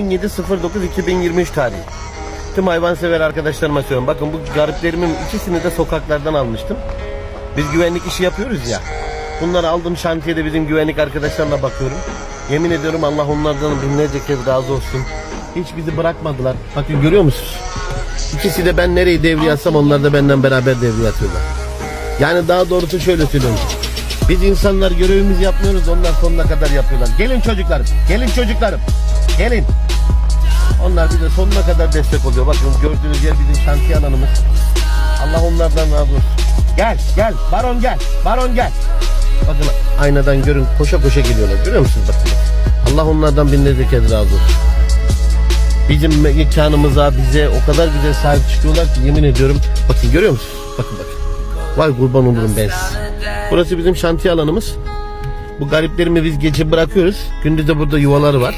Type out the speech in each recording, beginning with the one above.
17.09.2023 tarihi. Tüm hayvansever arkadaşlarıma söylüyorum. Bakın bu gariplerimin ikisini de sokaklardan almıştım. Biz güvenlik işi yapıyoruz ya. Bunları aldım şantiyede bizim güvenlik arkadaşlarla bakıyorum. Yemin ediyorum Allah onlardan binlerce kez razı olsun. Hiç bizi bırakmadılar. Bakın görüyor musunuz? İkisi de ben nereyi devreye atsam onlar da benden beraber devreye atıyorlar. Yani daha doğrusu şöyle söylüyorum. Biz insanlar görevimizi yapmıyoruz onlar sonuna kadar yapıyorlar. Gelin çocuklarım, gelin çocuklarım, gelin. Onlar bize sonuna kadar destek oluyor. Bakın gördüğünüz yer bizim şantiye alanımız. Allah onlardan razı olsun. Gel, gel, baron gel, baron gel. Bakın aynadan görün koşa koşa geliyorlar. Görüyor musunuz bakın. Allah onlardan binlerce kez razı olsun. Bizim mekanımıza, bize o kadar güzel sahip çıkıyorlar ki yemin ediyorum. Bakın görüyor musunuz? Bakın bakın. Vay kurban olurum ben size. Burası bizim şantiye alanımız. Bu gariplerimi biz gece bırakıyoruz. Gündüz de burada yuvaları var.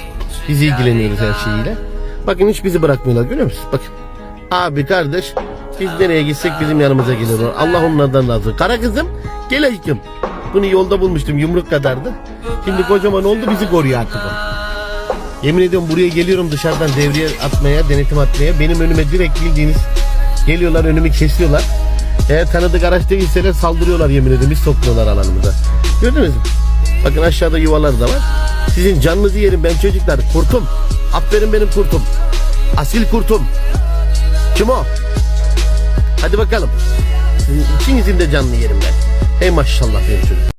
Biz ilgileniyoruz her şeyiyle. Bakın hiç bizi bırakmıyorlar görüyor musunuz? Bakın. Abi kardeş biz nereye gitsek bizim yanımıza geliyorlar. Allah onlardan razı. Kara kızım gel aşkım. Bunu yolda bulmuştum yumruk kadardı. Şimdi kocaman oldu bizi koruyor artık. Yemin ediyorum buraya geliyorum dışarıdan devriye atmaya, denetim atmaya. Benim önüme direkt bildiğiniz geliyorlar önümü kesiyorlar. Eğer tanıdık araç değilseler saldırıyorlar yemin ediyorum. Biz topluyorlar alanımıza. Gördünüz mü? Bakın aşağıda yuvalar da var. Sizin canınızı yerim ben çocuklar. Kurtum. Aferin benim kurtum. Asil kurtum. Kim o? Hadi bakalım. Sizin ikinizin de canını yerim ben. Hey maşallah benim çocuk.